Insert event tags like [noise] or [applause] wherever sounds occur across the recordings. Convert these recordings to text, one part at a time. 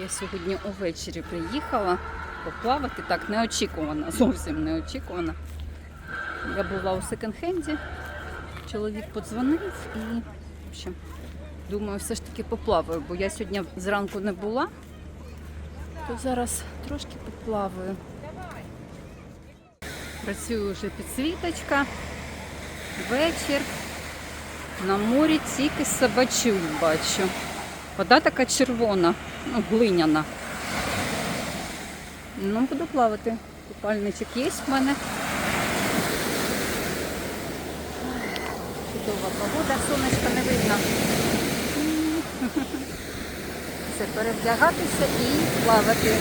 Я сьогодні увечері приїхала поплавати так неочікувано, [laughs] зовсім неочікувано. Я була у секонд-хенді, чоловік подзвонив і в думаю, все ж таки поплаваю, бо я сьогодні зранку не була, то зараз трошки поплаваю. Працюю вже підсвіточка, вечір. На морі тільки собачу бачу. Вода така червона, ну, глиняна. Ну, буду плавати. Купальничок є в мене. Чудова погода, сонечка не видно. [laughs] Все, перевдягатися і плавати.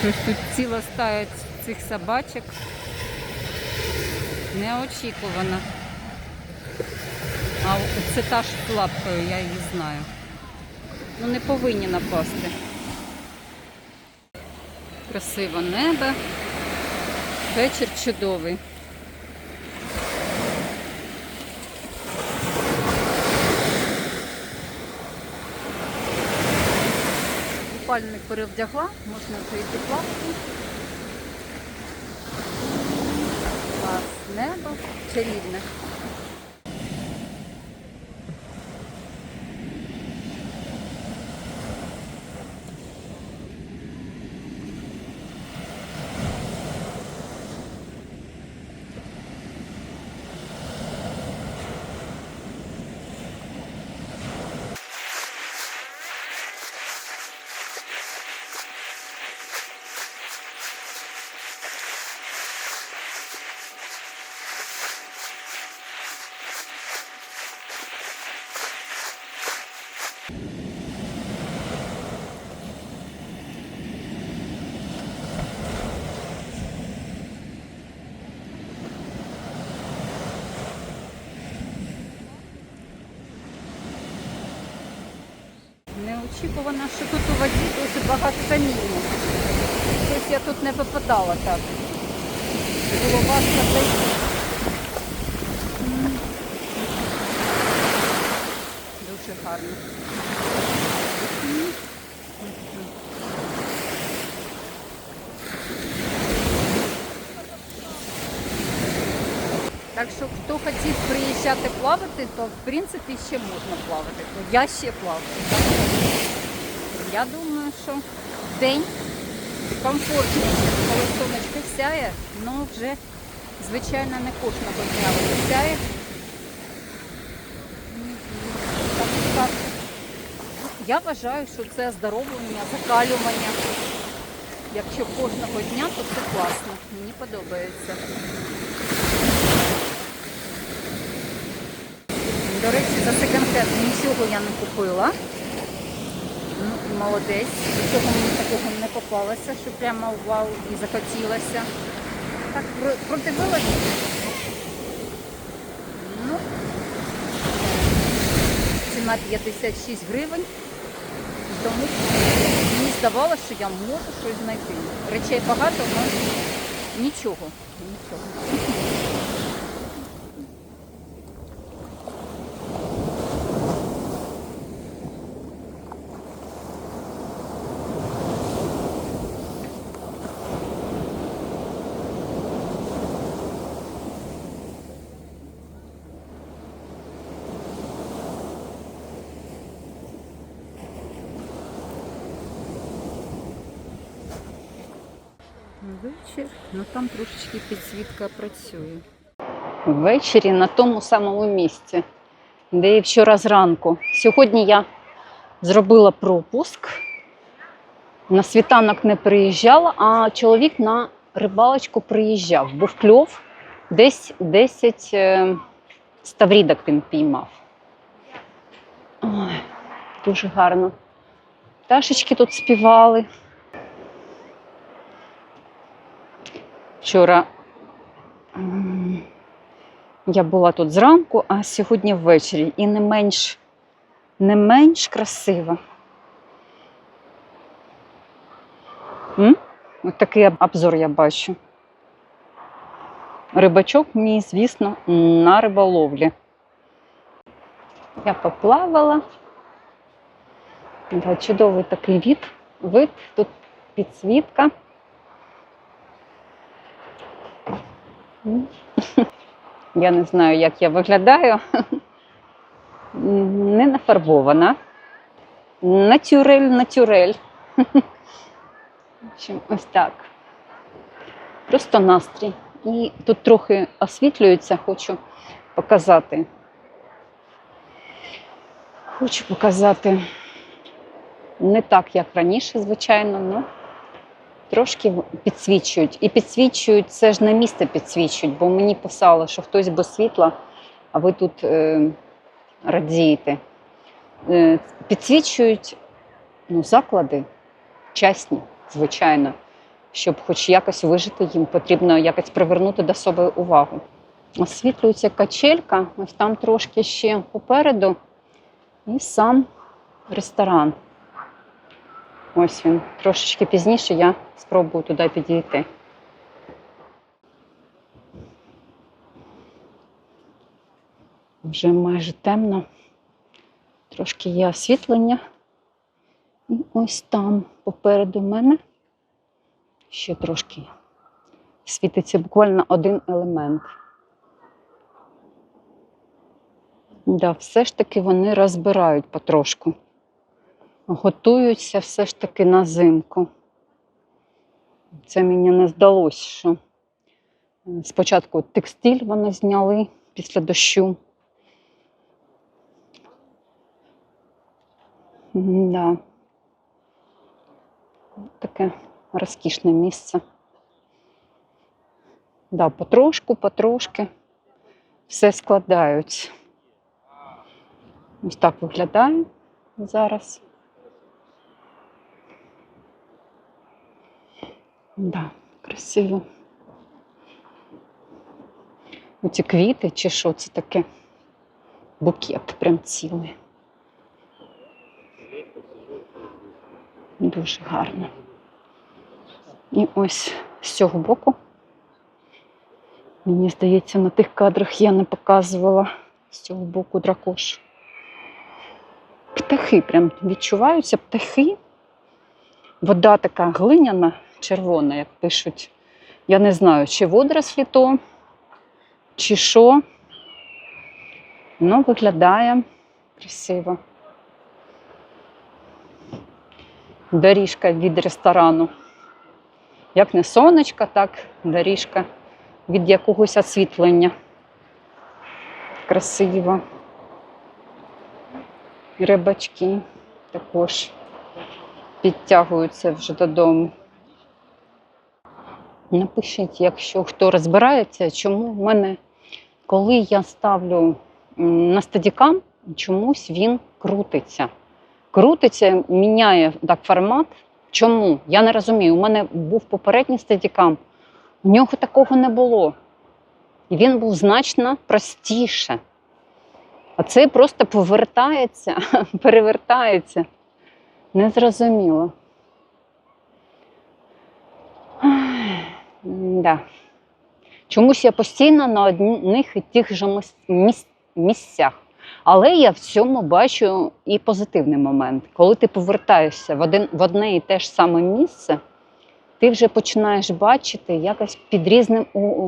Щось тут ціла стая цих собачок. Неочікувано. А це та ж з лапкою, я її знаю. Ну не повинні напасти. Красиве небо. Вечір чудовий. Купальник перевдягла, можна вже йти плавати. Клас, небо чарівне. Неочікувано, що тут у воді дуже багато каміння. Щось я тут не попадала так. Було важко зайти. Дуже гарно. М. Так що хто хотів приїжджати плавати, то в принципі ще можна плавати. Ну, Я ще плаваю. Я думаю, що день комфортний, коли сонечко сяє, ну вже звичайно не кожного дня воно сяє. Я вважаю, що це оздоровлення, закалювання. Якщо кожного дня, то це класно. Мені подобається. До речі, за секонд-хенд нічого я не купила. Ну, молодець. Нічого мені такого не попалося, що прямо вау і захотілося. Так, про- продивилася. Ну, ціна 56 гривень. Тому мені здавалося, що я можу щось знайти. Речей багато, але нічого. Нічого. Вечір, ну там трошечки підсвітка працює. Ввечері на тому самому місці, де і вчора зранку. Сьогодні я зробила пропуск. На світанок не приїжджала, а чоловік на рибалочку приїжджав. Був кльов, десь 10 е, ставрідок він піймав. Ой, дуже гарно. Пташечки тут співали. Вчора я була тут зранку, а сьогодні ввечері. І не менш, не менш красиво. М? Ось такий обзор я бачу. Рибачок мій, звісно, на риболовлі. Я поплавала. Чудовий такий від, вид, тут підсвітка. Я не знаю, як я виглядаю. Не нафарбована. Натюрель, натюрель. В ось так. Просто настрій. І тут трохи освітлюється, хочу показати. Хочу показати не так, як раніше, звичайно, але трошки підсвічують. І підсвічують, це ж не місце підсвічують, бо мені писали, що хтось без світла, а ви тут е, радієте. Е, підсвічують ну, заклади чесні, звичайно. Щоб хоч якось вижити, їм потрібно якось привернути до себе увагу. Освітлюється качелька, ось там трошки ще попереду, і сам ресторан. Ось він. Трошечки пізніше я спробую туди підійти. Вже майже темно. Трошки є освітлення. І ось там попереду мене ще трошки світиться буквально один елемент. Да, все ж таки вони розбирають потрошку. Готуються все ж таки на зимку. Це мені не здалося, що е, спочатку текстиль вони зняли після дощу. Да. Таке розкішне місце. Да, потрошку, потрошки все складають. Ось так виглядає зараз. Да, красиво. Оці квіти чи що це таке? Букет прям цілий. Дуже гарно. І ось з цього боку. Мені здається, на тих кадрах я не показувала з цього боку дракош. Птахи прям відчуваються птахи. Вода така глиняна, червона, як пишуть. Я не знаю, чи водорослі то, чи що. Ну, виглядає красиво. Доріжка від ресторану. Як не сонечка, так доріжка від якогось освітлення. Красиво. Рибачки також підтягуються вже додому. Напишіть, якщо хто розбирається, чому в мене, коли я ставлю на стадікам, чомусь він крутиться. Крутиться, міняє так формат. Чому? Я не розумію. У мене був попередній стадікам, у нього такого не було. І він був значно простіше. А цей просто повертається, [laughs] перевертається. Незрозуміло. Да. Чомусь я постійно на одних і тих же місцях. Але я в цьому бачу і позитивний момент. Коли ти повертаєшся в, один, в одне і те ж саме місце, ти вже починаєш бачити якось під різним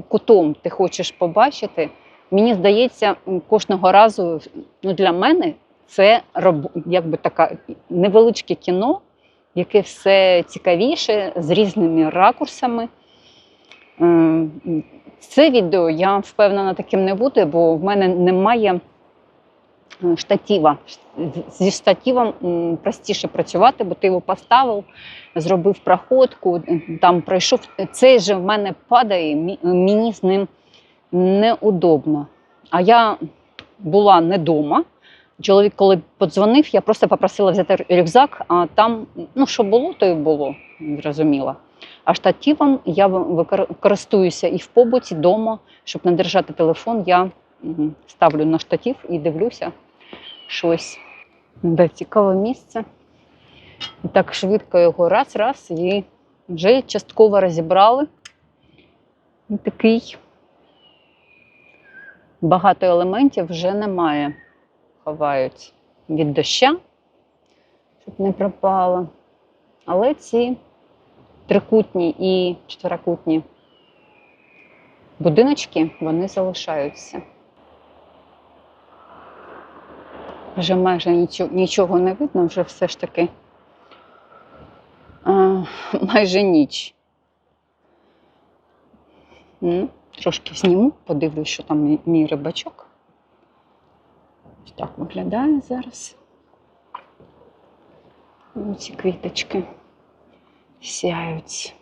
кутом ти хочеш побачити. Мені здається, кожного разу ну, для мене це якби така невеличке кіно, яке все цікавіше з різними ракурсами. Це відео я впевнена таким не буде, бо в мене немає е, штатива. Зі штативом простіше працювати, бо ти його поставив, зробив проходку, е, там пройшов. Цей же в мене падає, мені з ним неудобно. А я була не вдома. Чоловік, коли подзвонив, я просто попросила взяти рюкзак, а там, ну, що було, то і було, зрозуміло. А штативом я користуюся і в побуті, вдома, щоб не держати телефон, я ставлю на штатив і дивлюся щось. Де цікаве місце. І так швидко його раз-раз і вже частково розібрали. І такий багато елементів вже немає. ховають від доща, щоб не пропало. Але ці трикутні і чотирикутні будиночки вони залишаються. Вже майже нічого, не видно, вже все ж таки а, майже ніч. Ну, трошки зніму, подивлюсь, що там мій- рибачок. Так виглядає зараз. Ці квіточки сяють.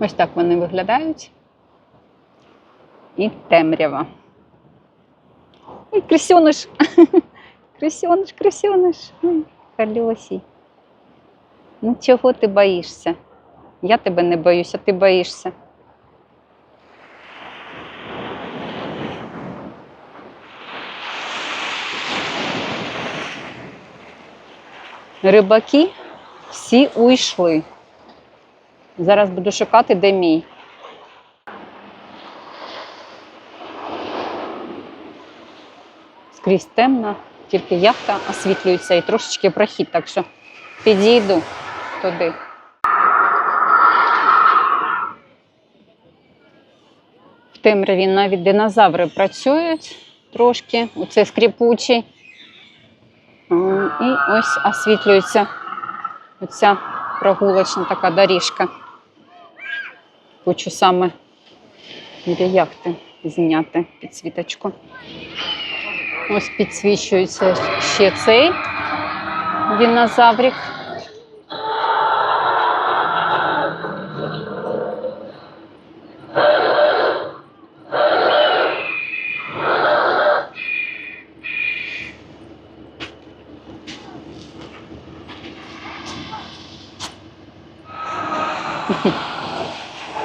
Ось так вони виглядають. І темрява. Ой, крисьониш! [laughs] Крисьониш, крисьониш. Халюсій. Ну чого ти боїшся? Я тебе не боюся, ти боїшся. Рибаки всі уйшли. Зараз буду шукати, де мій. Скрізь темно, тільки яхта освітлюється і трошечки прохід, так що підійду туди. В темряві навіть динозаври працюють трошки, оце скрипучий. І ось освітлюється оця прогулочна така доріжка. Хочу саме біля яхти зняти підсвіточку. Ось підсвічується ще цей динозаврик.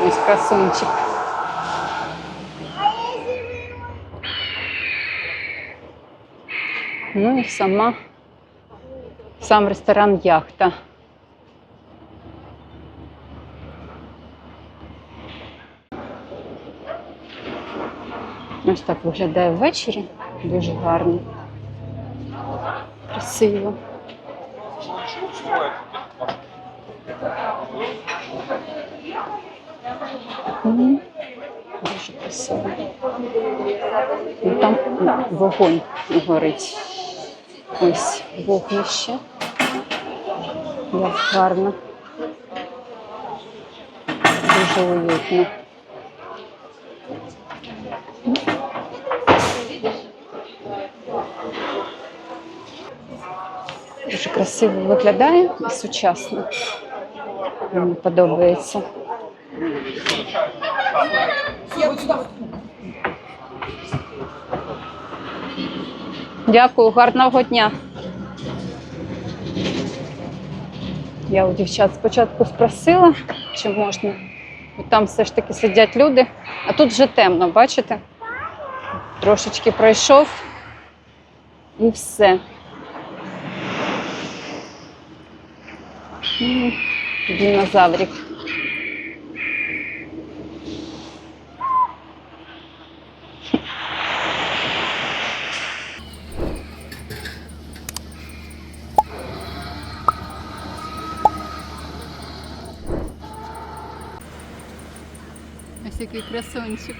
Ось красунчик. Ну і сама, сам ресторан яхта. Ось так виглядає ввечері. Дуже гарно. Красиво. Дуже красиво. Там вогонь горить. Ось вогнище. Як гарно. Дуже уютно. Дуже красиво виглядає і сучасно. Мені подобається. Дякую, гарного дня. Я у дівчат спочатку спросила, чи можна. Там все ж таки сидять люди, а тут вже темно, бачите? Трошечки пройшов і все. Динозаврик. Який красунчик.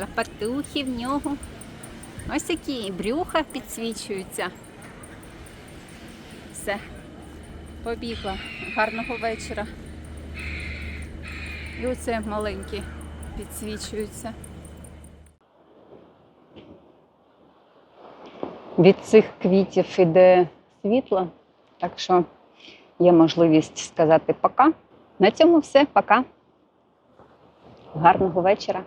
Лапатухи в нього. Ось такі брюха підсвічуються. Все, побігла. Гарного вечора. І оце маленькі підсвічуються. Від цих квітів іде світло, так що є можливість сказати пока. На цьому все, пока. Гарного вечора.